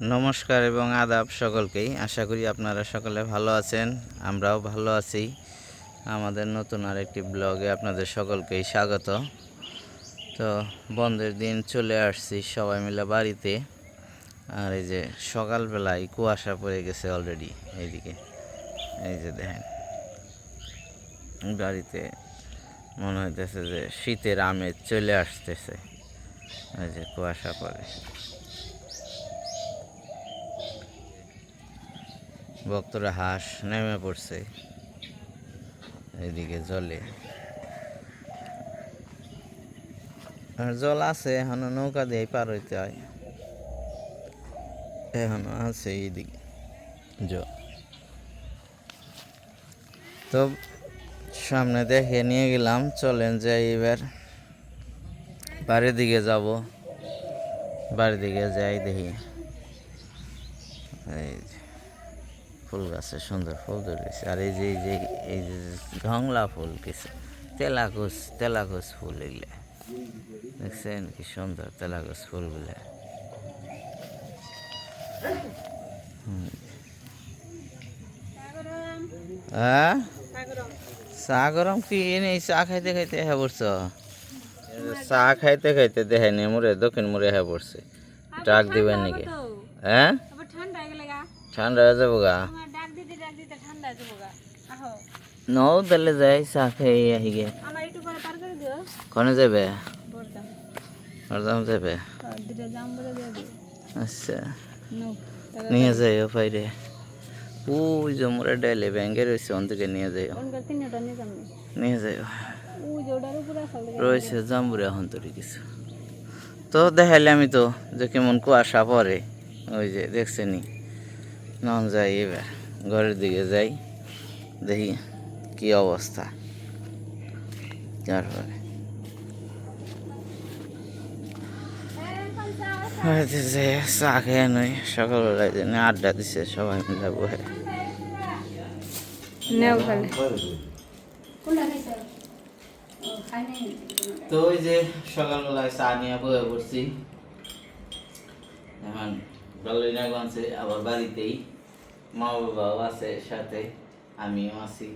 নমস্কার এবং আদাব সকলকেই। আশা করি আপনারা সকলে ভালো আছেন, আমরাও ভালো আছি। আমাদের নতুন আরেকটি ব্লগে আপনাদের সকলকেই স্বাগত। তো বন্ধের দিন চলে আসছি সবাই মিলে বাড়িতে। আর এই যে সকালবেলায় কুয়াশা পড়ে গেছে অলরেডি এইদিকে। এই যে দেখেন, বাড়িতে মনে হইতেছে যে শীতের আমেজ চলে আসতেছে। এই যে কুয়াশা পড়ে। ভক্তরা হাঁস নেমে পড়ছে। এদিকে জলে। আর জল আছে, এখনও নৌকা দিয়ে পার হইতে হয়। এখন আছে এইদিকে জল। তো সামনে দেখে নিয়ে গেলাম, চলেন যাই এবার। বাড়ির দিকে যাব। বাড়ির দিকে যাই দেখি। এই যে। ফুল গাছে সুন্দর ফুল ধরেছে। আর এই যে এই যে এই যে ঘংলা ফুল কিছু তেলাকুচ তেলাকুচ ফুল এগুলো। দেখছেন কি সুন্দর তেলাকুচ ফুলগুলো। হ্যাঁ চা গরম কি নেই চা খাইতে খাইতে হ্যাঁ পড়ছ? চা খাইতে খাইতে দেখে নি মুড়ে দক্ষিণ মুড়ে হ্যাঁ পড়ছে। ডাক দিবেন নাকি? হ্যাঁ? ঠান্ডা হয়ে ঠান্ডা হয়ে যাব গা আমার ডাক দিতে ডাক দিতে ঠান্ডা হয়ে যাব গা আহো নৌ দিলে যাই চা খেয়ে আহি গে কনে যাবে বলতাম যাবে আচ্ছা নিয়ে যাইও ফাইরে ওই যে মোরা ডাইলে ব্যাঙ্গে রয়েছে থেকে নিয়ে যাইও নিয়ে যাইও রয়েছে জাম্বুরে এখন তোর কিছু তো দেখাইলে আমি তো যে কেমন কুয়াশা পরে ওই যে দেখছেনি নন যাই এবার ঘরের দিকে যাই দেখি কি অবস্থা? তারপরে যে চা খেয়ে নই সকালবেলায় আড্ডা দিছে সবাই মিলে বহে তো ওই যে সকালবেলায় চা নিয়ে বয়ে পড়ছি। এখন আবার বাড়িতেই। মা বাবাও আছে সাথে আমিও আছি।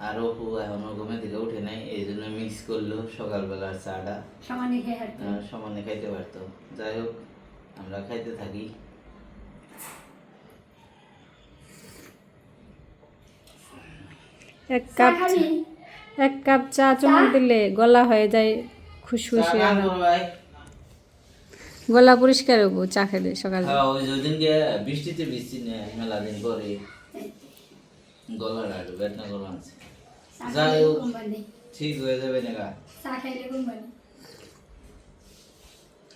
আর অপু এখনও ঘুমে থেকে উঠে নাই এই জন্য মিক্স করল সকালবেলার চাটা। সমানে আহ, সমানে খাইতে পারতো। যাই হোক আমরা খাইতে থাকি। এক কাপ এক কাপ চা চুমুক দিলে গলা হয়ে যায় খুশখুশি গলা পরিষ্কার হব চা খেলে সকালে। হ্যাঁ ওই যেদিনকে বৃষ্টিতে বৃষ্টি নেই মেলা দিন পরে। গলাটা একটু বেদনা করো আছে। যাই হোক ঠিক হয়ে যাবে না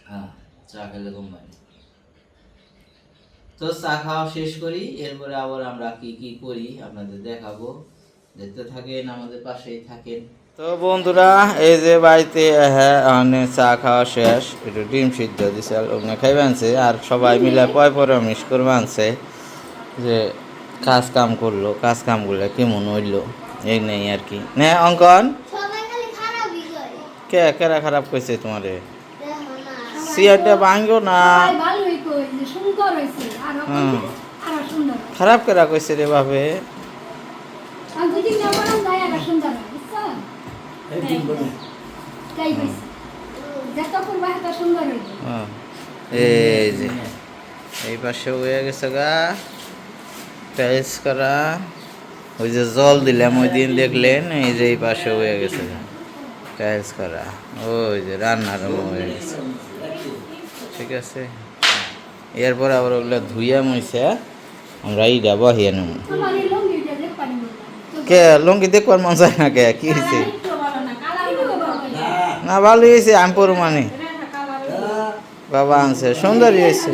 হ্যাঁ চা খেলে কোম্পানি তো চা খাওয়া শেষ করি এরপরে আবার আমরা কি কি করি আপনাদের দেখাবো। দেখতে থাকেন আমাদের পাশেই থাকেন। তো বন্ধুরা এই যে বাড়িতে হ্যাঁ মানে চা খাওয়া শেষ একটু ডিম সিদ্ধ দিছে ওখানে খাইবে আনছে আর সবাই মিলে পয় পরামর্শ করবে আনছে যে কাজ কাম করল কাজ কামগুলো কেমন হইল? এই নেই আর কি। না অঙ্কন। কে কেরা খারাপ কইছে তোমারে? সিয়ারটা ভাঙ্গো না। খারাপ কেরা কইছে রে বাবে হ্যাঁ। এই যে এই পাশে হয়ে গেছে গা। টাইলস করা, ওই যে জল দিলাম, ওই দিন দেখলেন এই যে এই পাশে হয়ে গেছে। টাইলস করা, ওই যে রান্নার হয়ে গেছে। ঠিক আছে? এরপর আবার ওগুলো ধুইয়া মুইছে, আমরা এইটা বহিয়ে নেব কে, লঙ্গি দেখবার মন চায় না কে? কি হয়েছে না ভালো হয়েছে আমি পড়ু মানে। বাবা আনছে, সুন্দরই হয়েছে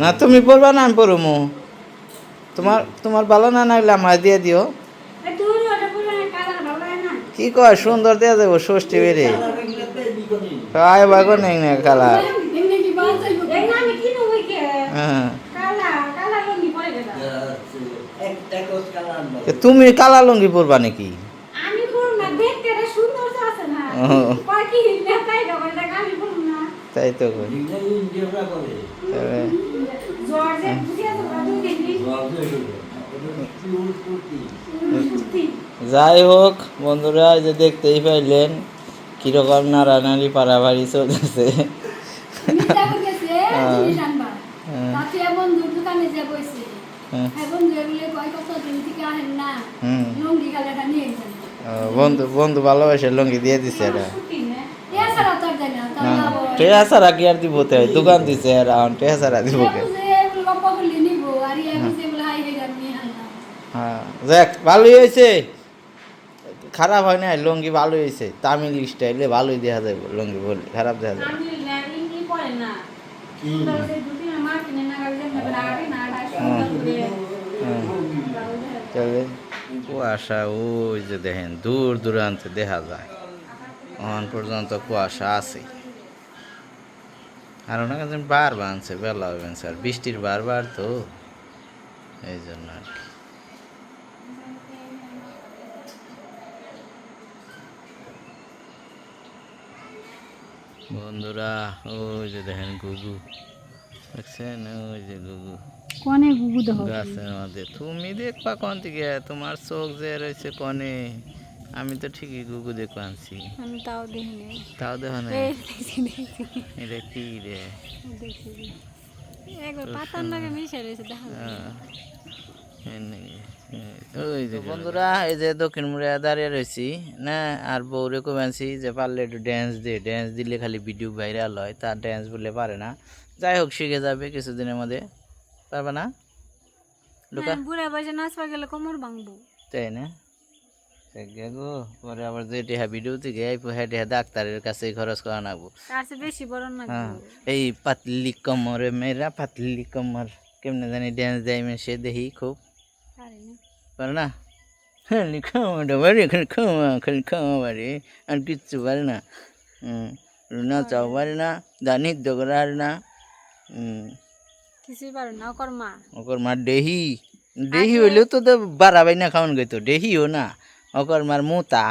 না তুমি পড়বা না আমি পড়ব তোমার তোমার ভালো না লাগলে আমার দিয়ে দিও। কি কয় সুন্দর দিয়ে দেবো ষষ্ঠী বেড়ে। আয় বাগো নেই না কালার। হ্যাঁ। কালা কালা লঙ্গি পরে গেল তো তুমি কালা লুঙ্গি পরবা নাকি? তাই তো যাই হোক বন্ধুরা যে দেখতেই পাইলেন কীরকম নাড়ানাড়ি পাড়াবাড়ি চলতেছে। হ্যাঁ। হ্যাঁ। হ্যাঁ। বন্ধু বন্ধু ভালোবাসে লঙ্গি দিয়ে দিছে এটা টেয়া ছাড়া কি আর দিব তে দোকান দিছে আর এখন টেয়া ছাড়া দিব কে হ্যাঁ দেখ ভালোই হয়েছে খারাপ হয় না লঙ্গি ভালোই হয়েছে তামিল স্টাইলে ভালোই দেখা যায় লঙ্গি বলি খারাপ দেখা যাবে তবে কুয়াশা, ওই যে দেখেন, দূর দূরান্তে দেখা যায়। এখন পর্যন্ত কুয়াশা আছে। আর ওনার কাছে বার বানছে বেলা বানছে আর বৃষ্টির বার বার তো এই জন্য আর কি। বন্ধুরা ওই যে দেখেন গুগু দেখছেন? ওই যে গুগু। কনে গুগু দেহ গাছের মধ্যে। তুমি দেখবা কোন থেকে তোমার চোখ যে রয়েছে কনে। আমি তো ঠিকই গুগু দেখো আনছি। আমি তাও দেখিনি তাও দেখো না এটা কি রে? একবার পাতার লাগে মিশে রয়েছে দেখা? ওই যে বন্ধুরা এই যে দক্ষিণ মুড়িয়া দাঁড়িয়ে রয়েছি না আর বউরে কমেছি যে পারলে একটু ড্যান্স দে। ড্যান্স দিলে খালি ভিডিও ভাইরাল হয় তার ড্যান্স বললে পারে না। যাই হোক শিখে যাবে কিছুদিনের মধ্যে। পারবে না? লুকা? হ্যাঁ, বুড়া বয়সে নাচবা গেলে কোমর ভাঙবো। তাই না? গো। পরে আবার যে টেহা ভিডিও থেকে এই হ্যাঁ টেহা ডাক্তারের কাছে খরচ করা নাগবো তার বেশি বড় না হ্যাঁ এই পাতলি কমরে মেরা পাতলি কমর কেমনে জানি ড্যান্স দেয় আমি সে দেখি খুব। না। পারে না? খালি খাওয়াটা বাড়ি খালি খাওয়া খালি খাওয়া বাড়ি আর কিচ্ছু পারে না। হুম নাচাও পারে না। দা নৃত্য করা না। হুম কিছুই পারো না ওকর মা। ওকর মার ডেহি ডেহি হইলেও তো বাড়াবাই না খাওয়ান গইতো ডেহিও না। ওকর মার মোতা।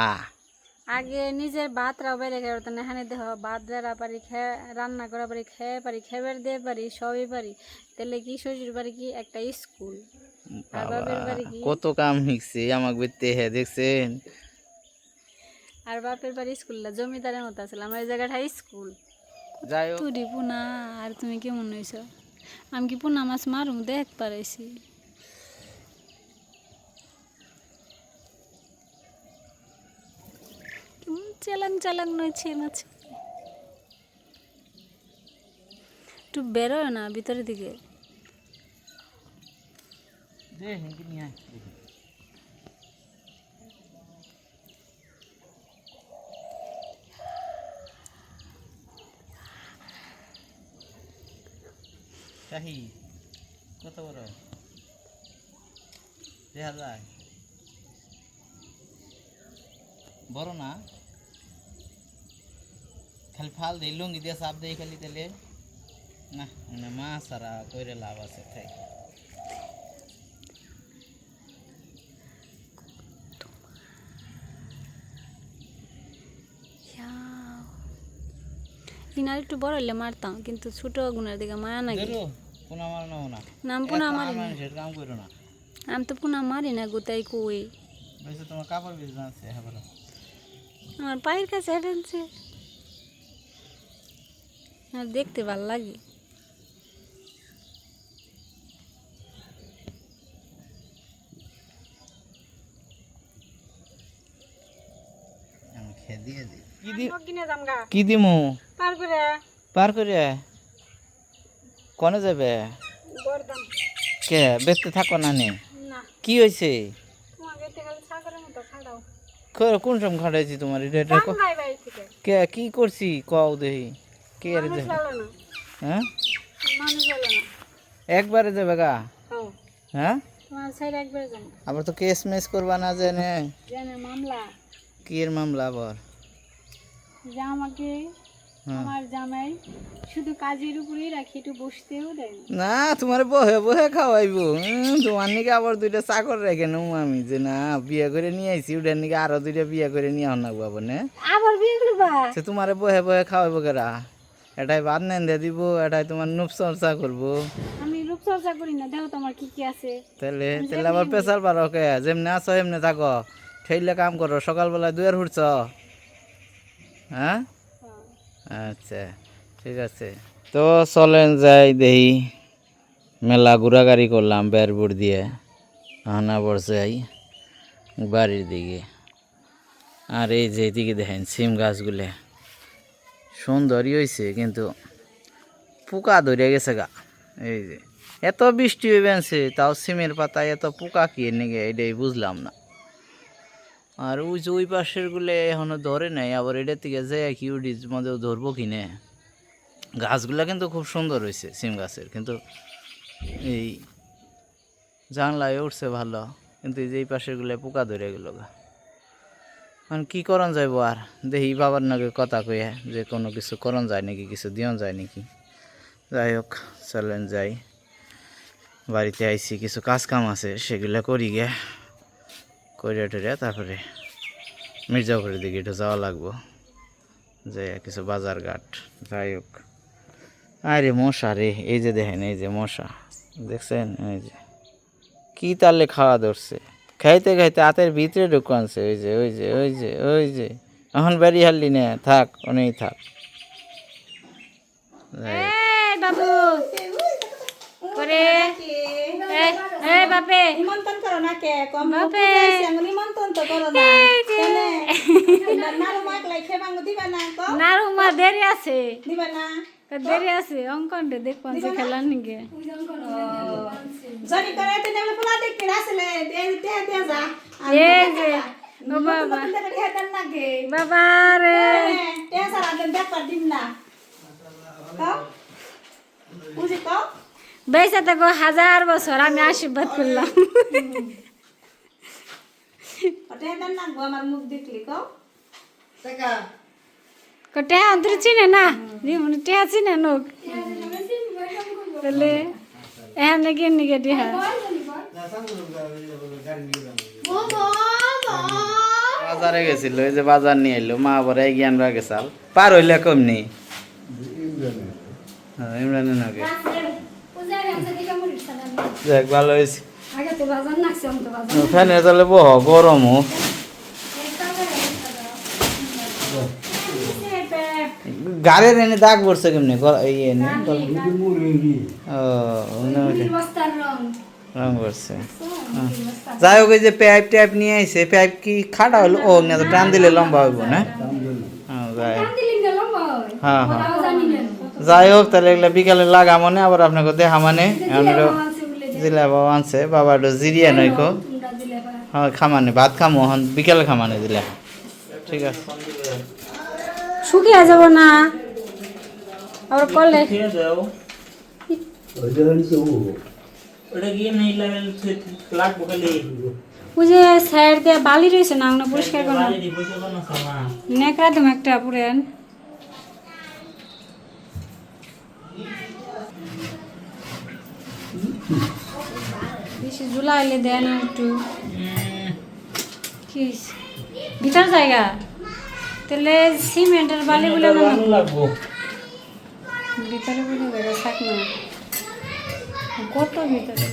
আগে নিজের ভাত রাও বেড়ে গেল তো এখানে দেহ ভাত রাড়া পারি খেয়ে রান্না করা পারি খেয়ে পারি খেবার দিয়ে পারি সবই পারি। তাহলে কি শ্বশুর বাড়ি কি একটা স্কুল? আর বাপের বাড়ি কি? কত কাম শিখছে আমাকে বেতে হ্যাঁ দেখছেন? আর বাপের বাড়ি স্কুলটা জমিদারের মতো আছিল আমার এই জায়গাটা স্কুল। যাই হোক। তুরি পুনা আর তুমি কেমন হয়েছ আমি কি পুনা মাছ মারুম? দেখ পারাইছি কেমন চালাং চালাং নইছে মাছ। একটু বেরোয় না ভিতরের দিকে। কত বড়? বড় না? খালি ফাল দেই লুঙ্গি দিয়ে চাপ দেই খালি তাহলে না মানে মাছ আর কইরে লাভ আছে তাই কিনার একটু বড় হলে মারতাম কিন্তু ছোট গুনার দিকে মায়া নাকি ধরো কোন আমার নাও না নাম পুনা মারি না মানুষের কাম করো না আমি তো পুনা মারি না গোতাই কই বলছে তোমার কাপড় বিজনেস আছে হ্যাঁ বলো আমার পায়ের কাছে হেঁটেছে আর দেখতে ভালো লাগে। কি দিমু? পার করে। পার করে? কনে যাবে? কে? বেতে থাকো না নে? না। কি হয়েছে? কোন সময় খাটাইছি তোমার? ক- কে? কি করছি? কও দেখি। কে আর হ্যাঁ? একবারে যাবে গা? হ্যাঁ? আবার তো কেস মেস করবা না জানে। মামলা। কি এর মামলা আবার? আমাকে হ্যাঁ। আমার জামাই শুধু কাজের উপরেই রাখি একটু বসতেও দেয় না। তোমার বহে বহে খাওয়াইবো। তোমার নিকে আবার দুইটা চাকর রেখে নেব আমি যে না বিয়ে করে নিয়ে আইছি ওটার নিকে আরও দুইটা বিয়ে করে নিয়ে আনাবো আবার না। আবার বিয়ে করবা? সে তোমারে বহে বহে খাওয়াইবো কেরা? এটাই বাদ নেন দিয়ে দিব এটাই তোমার নুপ চর্চা করব। আমি রূপচর্চা করি না দেখো তোমার কি কি আছে। তাহলে তাহলে আবার প্রেসার পারো কে? যেমনি আছো এমনি থাকো। ঠেললে কাম করো সকালবেলা দুয়ার ফুটছ হ্যাঁ? আচ্ছা ঠিক আছে। তো চলেন যাই দেহি মেলা ঘোরাঘুরি করলাম বেরপুর দিয়ে। আনা পড়ছে আই বাড়ির দিকে। আর এই যে এদিকে দেখেন সিম গাছগুলো। সুন্দরই হয়েছে কিন্তু পোকা ধরে গেছে গা। এই যে, এত বৃষ্টি হইবেছে তাও সিমের পাতায় এত পোকা কি নেগে, এটাই বুঝলাম না। আর ওই যে ওই পাশেরগুলো এখনও ধরে নাই, আবার এটার থেকে যে কি উডিজ মধ্যে ধরবো কি নে? গাছগুলা কিন্তু খুব সুন্দর হয়েছে সিম গাছের, কিন্তু এই জানলায় উঠছে ভালো, কিন্তু এই যে এই পাশেরগুলো পোকা ধরে গেল গা। এখন কি করন যাইব আর? দেখি বাবার নাকি কথা কয়ে যে কোনো কিছু করন যায় নাকি, কিছু দিয়ন যায় নাকি। যাই হোক, চলেন যাই। বাড়িতে আইছি, কিছু কাজ কাম আছে, সেগুলো করি গে করে টরে তারপরে মির্জাপুরের দিকে একটু যাওয়া লাগবো। যে কিছু বাজার ঘাট যাই হোক। আরে মশা রে, এই যে দেখেন, এই যে মশা। দেখছেন? এই যে। কী তালে খাওয়া ধরছে? খাইতে খাইতে হাতের ভিতরে ঢুকানছে ওই যে ওই যে ওই যে ওই যে। এখন বেরিয়ে হারলি না থাক অনেক থাক। বাবু করে এই বাপে। নিমন্ত্রণ করো না কে? কম বাপে। নিমন্ত্রণ তো করো না। কেনে? নারু মাক লাই খেবাঙ্গ দিবা না? নারু মা দেরি আছে। দিবা না? দেরি আছে অঙ্কনটা দেখবান যে খেলার নিগে। জনি করে তুমি বলে পোলা দেখতে আসলে? দে দে দে যা। এই যে ও বাবা। বাবা রে। তে সারা দিন ব্যাপার দিন না। বুঝি কও বেঁচে থাকো হাজার বছর আমি আশীর্বাদ করলাম। তে দেন না গো আমার মুখ দেখলি কও টেহা অন্তর চিনে না? টেহা চিনে নোক? তাহলে এখান নাকি নিকে টেহা বাজারে গেছিল ওই যে বাজার নিয়ে এলো মা এই জ্ঞান রা গেছাল পার হইলে কমনি হ্যাঁ, ইমরানের নাকি। দেখ ভালো হয়েছে। আগে তো বাজার নাকছে আমি তো বাজার ফ্যানে তাহলে বহ গরম হোক গাড়ির এনে দাগ পড়ছে কেমনি? এই এনে? রং। করছে। যাই হোক যে পাইপ টাইপ নিয়ে আইছে পাইপ কি খাটা হলো ও না তো টান দিলে লম্বা হইব না? হ্যাঁ, হ্যাঁ যাই হোক তাহলে এগুলা বিকালে লাগা মানে আবার আপনাকে দেখা মানে। জিলা বাবা আনছে বাবা একটু জিরিয়া নইকো হ্যাঁ খামানে ভাত খামো বিকালে খামানে দিলে ঠিক আছে। শুকিয়ে যাব না। আবার করলে? ওই যে সাইড দিয়ে বালি রয়েছে না ওগুলো পরিষ্কার করো নেকড়া তুমি একটা পুরেন বেশি জুলাইলে দেয় না একটু। কি? ভিতর জায়গা তাহলে সিমেন্টের বালিগুলো লাগবো। ভিতরে বুঝে দেখা থাক না। কত ভিতরে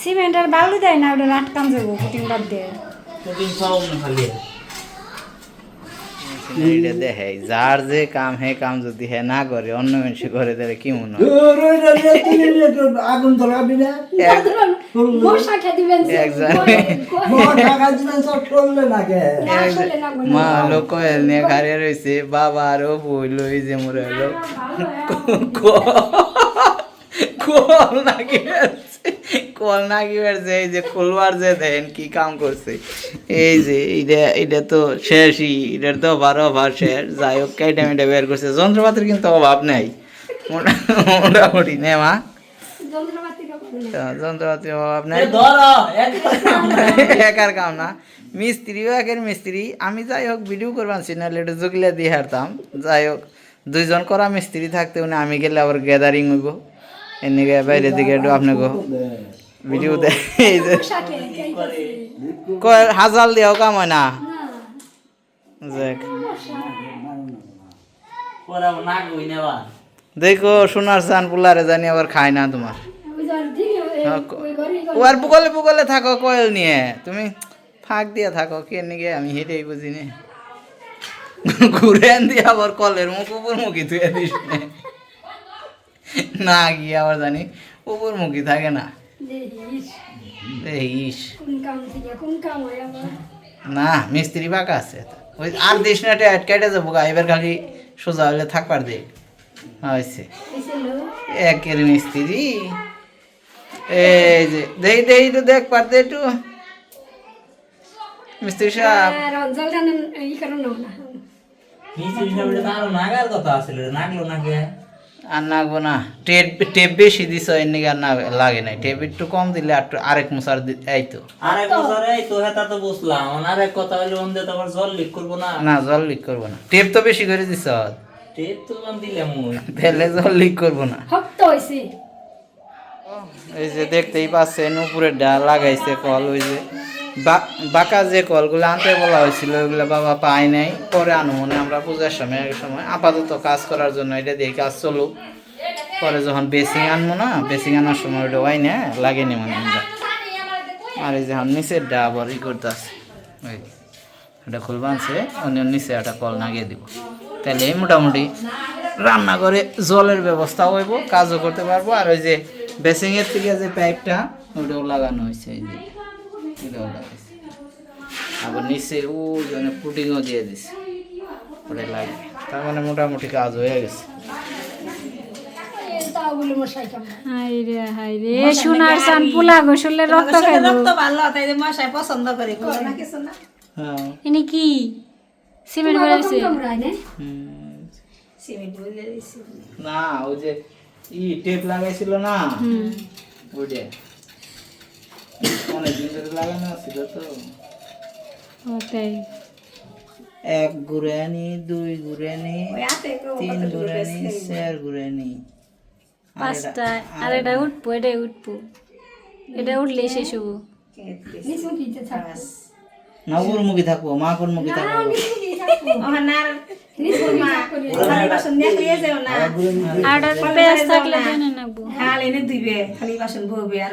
সিমেন্টের বালু দেয় না ওটা আটকান যাব কুটিং বাদ দিয়ে। এটা দেখে যার যে কাম হে কাম যদি হে না করে অন্য মানুষ করে তাহলে কি মনে হয় আগুন ধরাবি না। মা লোক নিয়ে খারিয়া রয়েছে বাবা আর ও বই লই যে মরে হলো কল নাকি কল নাকি বেরছে এই যে খোলবার যে দেন কি কাম করছে। এই যে এটা এটা তো শেষই এটার তো বারো ভার শেষ। যাই হোক কেটে মেটে বের করছে। যন্ত্রপাতির কিন্তু অভাব নেই। মোটা- মোটামুটি নে মা। যন্ত্রপাতির অভাব নেই। একার কাম না। মিস্ত্রিও একের মিস্ত্রি। আমি যাই হোক ভিডিও করবানছি নাহলে একটু জুগলে দিয়ে হারতাম যাই হোক দুইজন করা মিস্ত্রি থাকতে উনি আমি গেলে আবার গ্যাদারিং হইব। এদিকে বাইরের দিকে একটু আপনাকে ভিডিও দেয় হাজাল দিয়েও কাম হয় না দেখো সোনার চান পুলারে জানি আবার খায় না তোমার ও আর বুকলে বুকলে থাকো কয়েল নিয়ে তুমি ফাঁক দিয়ে থাকো কে নিকে আমি হেঁটেই বুঝি নে ঘুরে আন দিয়ে আবার কলের মুখ উপর মুখী তুই দিস না গিয়ে আবার জানি উপর মুখী থাকে না হয় না মিস্ত্রি বাঁকা আছে ওই আর দিস না কেটে যাব গা। এবার খালি সোজা হলে থাকবার দে হয়েছে। একের মিস্ত্রি। এই যে দেই দেই তো দেখ পারতে একটু। মিস্ত্রি সাহেব। না। মিস্ত্রি সাহেব নাগার কথা আছিল নাগলো নাকি আর নাগবো না। টেপ টেপ বেশি দিছ এর নিকে আর না লাগে নাই। টেপ একটু কম দিলে আর আরেক মশার দি- এই তো। আরেক বছর এই তো হেতা তো বুঝলাম। আরেক কথা হইলে ওন দিয়ে তো আবার জল লিক করব না। না জল লিক করব না। টেপ তো বেশি করে দিছ। টেপ তো বান দিলাম মুই তাহলে জল লিক করব না। শক্ত হয়েছে এই যে দেখতেই পাচ্ছেন উপরে ডাল লাগাইছে কল ওই যে। বাঁকা যে কলগুলো আনতে বলা হয়েছিল ওইগুলো বাবা পাই নাই, পরে আনো মনে আমরা পূজার সময় এক সময় আপাতত কাজ করার জন্য এটা দিয়ে কাজ চলুক। পরে যখন বেসিং আনব না, বেসিং আনার সময় ওটা ওয়াই না, লাগেনি মানে আমরা আর এই যে এখন নিচের ডা আবার ই করতেছে। ওই, এটা খুলবা আনছে, অন্য নিচে একটা কল লাগিয়ে দিব। তাহলে মোটামুটি রান্না করে জলের ব্যবস্থা হইব, কাজও করতে পারব। আর ওই যে বেসিংয়ের থেকে যে পাইপটা, ওটাও লাগানো হয়েছে এই যে। আবার নিচে ও জন্য পুটিংও দিয়ে দিছে। ওটা লাগে তার মানে মোটামুটি কাজ হয়ে গেছে। সোনার চান পোলা গোসলে রক্ত রক্ত ভালো তাই মশাই পছন্দ করে। করে না কিছু না হ্যাঁ। কি? সিমেন্ট। সিমেন্ট বুঝে দিছি। না ওই যে ই টেপ লাগাইছিল না? ওইটা। অনেক দিন ধরে লাগানো ছিল তো ওটাই। এক গুড়ানি দুই গুড়ানি ওই তিন গুড়ানি চার গুড়ানি পাঁচটা আর এটা উঠবো এটাই উঠবো। এটা উঠলে শেষ হব। না মুখী থাকব মা কোন মুখী থাকব। ওহানার মা খালি বাসন দিয়ে খেয়ে যাও না। আর পেঁয়াজ থাকলে খালি এনে দিবে খালি বাসন বলবে আর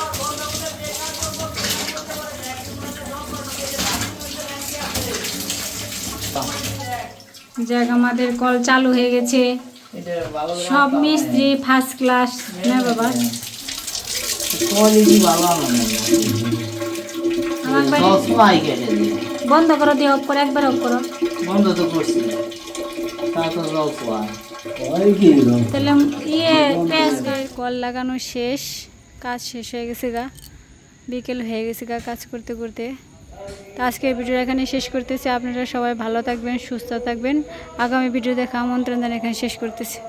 যাক আমাদের কল চালু হয়ে গেছে। সব মিস্ত্রি ফার্স্ট ক্লাস না বাবা? কোয়ালিটি আমার আমার বাড়ি বন্ধ করো দিয়ে অফ করো একবার অফ করো। বন্ধ তো করছি? তাহলে ইয়ে পেঁয়াজ কল লাগানো শেষ কাজ শেষ হয়ে গেছে গা। বিকেল হয়ে গেছে গা কাজ করতে করতে। তো আজকের ভিডিওটা এখানে শেষ করতেছি। আপনারা সবাই ভালো থাকবেন, সুস্থ থাকবেন। আগামী ভিডিও দেখা আমন্ত্রণ জানিয়ে এখানে শেষ করতেছি।